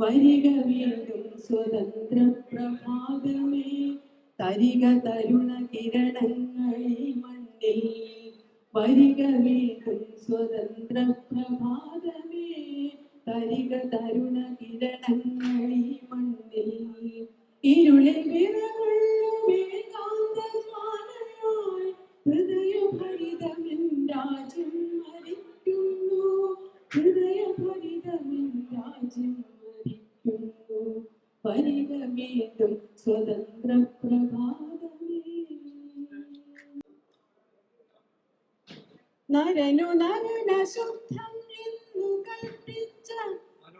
വരിക വീണ്ടും സ്വതന്ത്ര പ്രഭാതമേ. തരിക തരുണ കിരണങ്ങളിൽ മണ്ണിൽ. വരിക വീണ്ടും സ്വതന്ത്ര പ്രഭാതമേ. തരിക തരുണ കിരണങ്ങളിൽ മണ്ണിൽ. ഇരുളിൽ വിറകൊള്ളും വീണ്ടും സ്വതന്ത്ര പ്രഭാതമേ. നരനു ശുദ്ധം എന്നു കൽപ്പിച്ച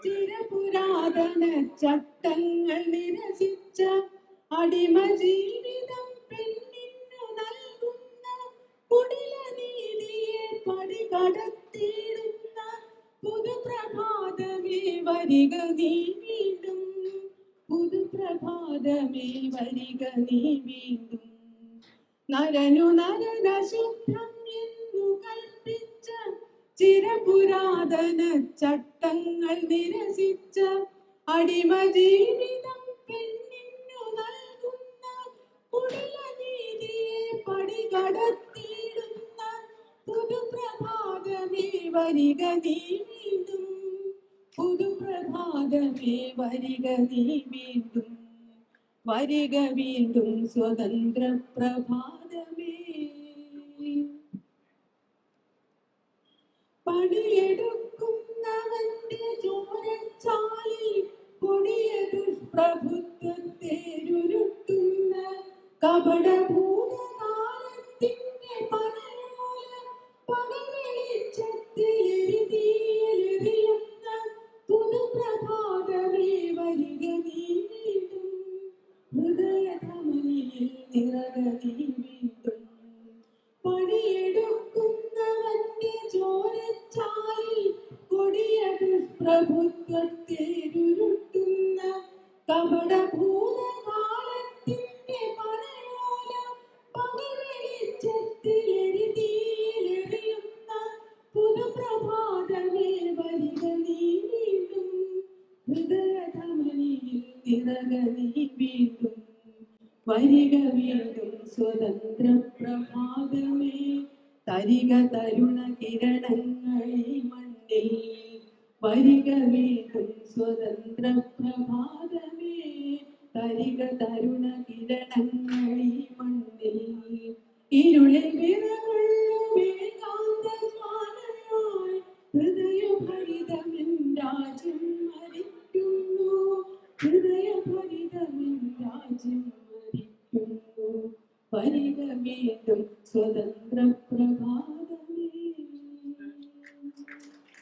ചിരപുരാതന ചട്ടങ്ങൾ നിരസിച്ച അടിമ ജീവിതം പെണ്ണിനു നൽകുന്ന കുടില നീതിയെ പടികടത്തിയിടുന്ന പുതുപ്രഭാതമേ. വരിക നീ പുതുപ്രഭാതമേ വരിക നീ വീണ്ടും. നരനു നരന ശുദ്ധം എന്നു കൽപ്പിച്ച ചിരപുരാതന ചട്ടങ്ങൾ നിരസിച്ച അടിമ ജീവിതം പെണ്ണിനു നൽകുന്ന കുടില നീതിയെ പടികടത്തിയിടുന്ന പുതുപ്രഭാതമേ വരിക നീ വീണ്ടും. പുതുപ്രഭാതമേ വരിക നീ വീണ്ടും. വരിക വീണ്ടും സ്വതന്ത്ര പ്രഭാതമേ പണിയെടുക്കുന്നവന്റെ ചോരച്ചാലിൽ കൊടിയ ദുഷ്പ്രഭുത്വത്തെ കപടഭൂതകാലത്തിന്റെ ദുഷ്പ്രഭുത്വത്തെ ഉരുട്ടുന്ന കപടഭൂതകാലത്തിന്റെ പനയോല പകവെളിച്ചത്തിൽ എഴുതിയെറിയുന്ന പുതുപ്രഭാതമേ വലിക നീ വീണ്ടും ഹൃദയധമനിയിൽ നിറക നീ വീണ്ടും വരിക വീണ്ടും സ്വതന്ത്ര പ്രഭാതമേ തരിക തരുണ കിരണങ്ങളിൽ മണ്ണിൽ വീണ്ടും സ്വതന്ത്ര പ്രഭാതമേ. തരിക തരുണ കിരണങ്ങളീ മണ്ണിൽ. ഇരുളിൽ സ്വതന്ത്ര പ്രഭാതമേ